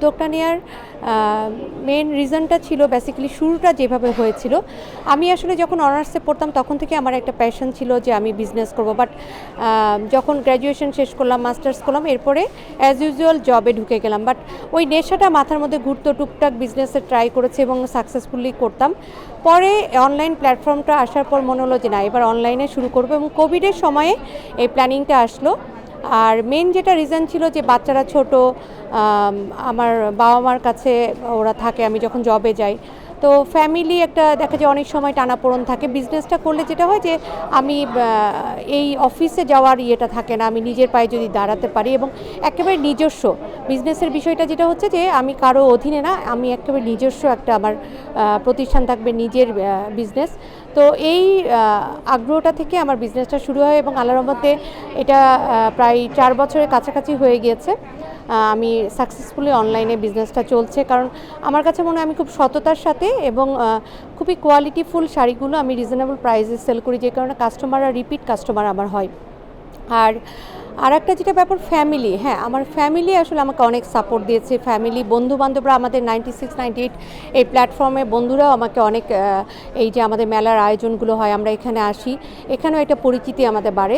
উদ্যোগটা নেওয়ার মেন রিজনটা ছিল বেসিক্যালি শুরুটা যেভাবে হয়েছিল। আমি আসলে যখন অনার্সে পড়তাম তখন থেকে আমার একটা প্যাশন ছিল যে আমি বিজনেস করব। বাট যখন গ্র্যাজুয়েশন শেষ করলাম মাস্টার্স করলাম, এরপরে অ্যাজ ইউজুয়াল জবে ঢুকে গেলাম। বাট ওই নেশাটা মাথার মধ্যে ঘুরতো, টুকটাক বিজনেসে ট্রাই করেছে এবং সাকসেসফুলি করতাম। পরে অনলাইন প্ল্যাটফর্মটা আসার পর মনে হলো যে না, এবার অনলাইনে শুরু করব এবং কোভিডের সময়ে এই প্ল্যানিংটা আসলো। আর মেন যেটা রিজন ছিল যে বাচ্চারা ছোট আমার বাবা মার কাছে ওরা থাকে, আমি যখন জবে যাই তো ফ্যামিলি একটা দেখা যায় অনেক সময় টানাপোড়ন থাকে। বিজনেসটা করলে যেটা হয় যে, আমি এই অফিসে যাওয়ার ইয়েটা থাকে না। আমি নিজের পায়ে যদি দাঁড়াতে পারি এবং একেবারে নিজস্ব। বিজনেসের বিষয়টা যেটা হচ্ছে যে, আমি কারও অধীনে না, আমি একেবারে নিজস্ব একটা আমার প্রতিষ্ঠান থাকবে নিজের বিজনেস তো এই আগ্রহটা থেকে আমার বিজনেসটা শুরু হয় এবং আল্লাহর মধ্যে এটা প্রায় চার বছরের কাছাকাছি হয়ে গিয়েছে। আমি সাকসেসফুলি অনলাইনে বিজনেসটা চলছে। কারণ আমার কাছে মনে হয় আমি খুব সততার সাথে এবং খুবই কোয়ালিটিফুল শাড়িগুলো আমি রিজনেবল প্রাইসে সেল করি, যে কারণে কাস্টমাররা রিপিট কাস্টমার আমার হয়। আর আর একটা যেটা ব্যাপার ফ্যামিলি হ্যাঁ আমার ফ্যামিলি আসলে আমাকে অনেক সাপোর্ট দিয়েছে। ফ্যামিলি বন্ধু বান্ধবরা আমাদের নাইনটি সিক্স নাইনটি এইট এই প্ল্যাটফর্মে বন্ধুরাও আমাকে অনেক এই যে আমাদের মেলার আয়োজনগুলো হয়, আমরা এখানে আসি। এখানেও একটা পরিচিতি আমাদের বাড়ে।